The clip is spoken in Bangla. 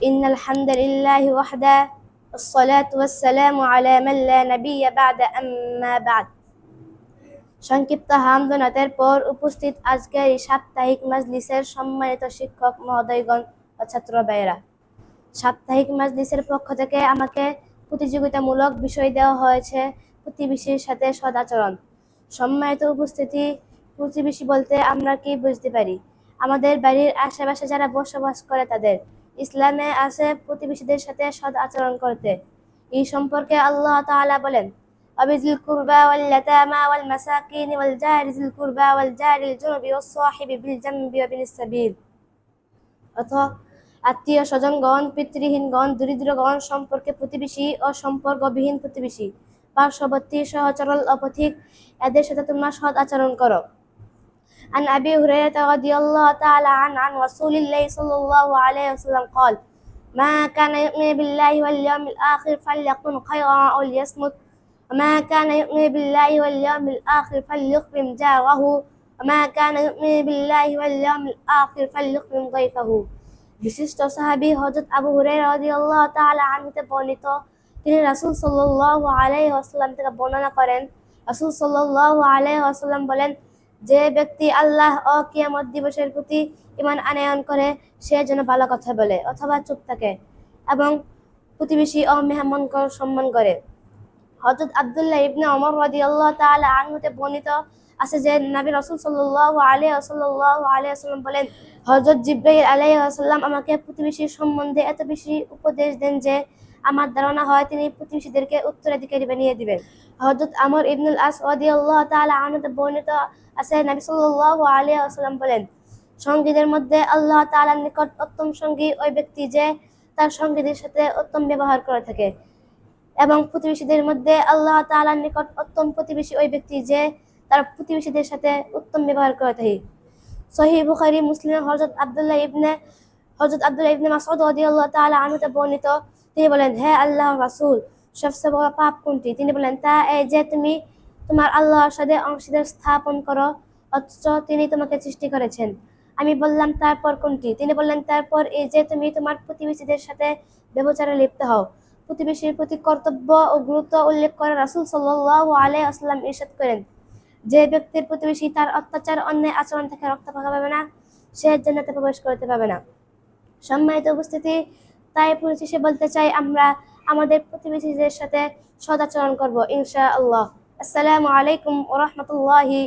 إن الحمد لله وحده والصلاة والسلام على من لا نبي بعد أما بعد সংক্ষিপ্ত হামদনাতের পর উপস্থিত আজকের এই সাপ্তাহিক মাজলিসের সম্মানিত শিক্ষক মহোদয়গণ ও ছাত্র ভাইয়েরা সাপ্তাহিক মাজলিসের পক্ষ থেকে আমাকে প্রতিযোগিতামূলক বিষয় দেওয়া হয়েছে প্রতিবেশীর সাথে সদাচরণ সম্মানিত উপস্থিতি প্রতিবেশী বলতে আমরা কি বুঝতে পারি আমাদের বাড়ির আশেপাশে যারা বসবাস করে তাদের ইসলামে আছে প্রতিবেশীদের সাথে সদ আচরণ করতে এই সম্পর্কে আল্লাহ তাআলা বলেন وبذي القربى واليتامى والمساكين والجار ذي القربى والجار الجنب والصاحب بالجنب وابن السبيل অথবা আত্মীয় স্বজনগণ পিতৃহীনগণ দরিদ্রগণ সম্পর্কে প্রতিবেশী ও সম্পর্কবিহীন প্রতিবেশী পার্শ্ববর্তী সহচরল অপথিক এদের সাথে তোমরা সৎ আচরণ করো عن أبي هريرة رضي الله تعالى عنه عن رسول الله صلى الله عليه وسلم قال ما كان يؤمن بالله واليوم الآخر فليكن خيرا أو ليصمت وما كان يؤمن بالله واليوم الآخر فليكرم جاره وما كان يؤمن بالله واليوم الآخر فليكرم ضيفه বিশিষ্ট সাহাবী হযরত আবু হুরায়রা রাদিয়াল্লাহু তাআলা আনহু বর্ণিত তিনি রাসূল সাল্লাল্লাহু আলাইহি ওয়াসাল্লাম থেকে বর্ণনা করেন রাসূল সাল্লাল্লাহু আলাইহি ওয়াসাল্লাম বলেন যে ব্যক্তি আল্লাহ ও কিয়ামত দিবসের প্রতি ঈমান আনয়ন করে, সে যেন ভালো কথা বলে অথবা চুপ থাকে এবং প্রতিবেশী ও মেহমানকে সম্মান করে। হযরত আব্দুল্লাহ ইবনে ওমর রাদিয়াল্লাহু তাআলা আনহুতে বর্ণিত আছে যে, নবী রাসূল সাল্লাল্লাহু আলাইহি ওয়াসাল্লাম আলাইহি ওয়াসাল্লাম বলেন, হযরত জিবরাইল আলাইহি ওয়াসাল্লাম আমাকে প্রতিবেশীর সম্বন্ধে এত বেশি উপদেশ দেন যে আমার ধারণা হয় তিনি প্রতিবেশীদেরকে উত্তরাধিকারী বানিয়ে দিবেন। হযরত আমর ইবনুল আস রাদিয়াল্লাহু তাআলা আনহুতে বর্ণিত আছে, নবী সাল্লাল্লাহু আলাইহি ওয়াসাল্লাম বলেন, সঙ্গীদের মধ্যে আল্লাহ তাআলার নিকট উত্তম সঙ্গী ওই ব্যক্তি যে তার সঙ্গীদের সাথে উত্তম ব্যবহার করে থাকে এবং প্রতিবেশীদের মধ্যে আল্লাহ তাআলার নিকট উত্তম প্রতিবেশী ওই ব্যক্তি যে তার প্রতিবেশীদের সাথে উত্তম ব্যবহার করে থাকে। সহিহ বুখারী, মুসলিম হযরত আব্দুল্লাহ ইবনে, হযরত আব্দুল্লাহ ইবনে মাসউদ রাদিয়াল্লাহু তাআলা আনহুতে বর্ণিত তিনি বলেন, হে আল্লাহ রাসূল, সবচেয়ে বড় পাপ কোনটি? তিনি বলেন, তা এই যে তুমি তোমার আল্লাহর সাথে অংশীদার স্থাপন করো, অথচ তিনি তোমাকে সৃষ্টি করেছেন। আমি বললাম, তারপর কোনটি? তিনি বললেন, তারপর এই যে তুমি তোমার প্রতিবেশীদের সাথে ব্যবচারে লিপ্ত হও। প্রতিবেশীর প্রতি কর্তব্য ও গুরুত্ব উল্লেখ করে রাসূল সাল্লাল্লাহু আলাইহি ওয়াসাল্লাম ইরশাদ করেন, যে ব্যক্তির প্রতিবেশী তার অত্যাচার, অন্যায় আচরণ থেকে রক্ত পাকা পাবে না, সে জান্নাতে প্রবেশ করতে পাবে না। সম্মানিত উপস্থিতি তাই পরিশেষে বলতে চাই আমরা আমাদের প্রতিবেশীদের সাথে সদাচরণ করব ইনশাআল্লাহ। আসসালামু আলাইকুম ওরহমতুল্লাহি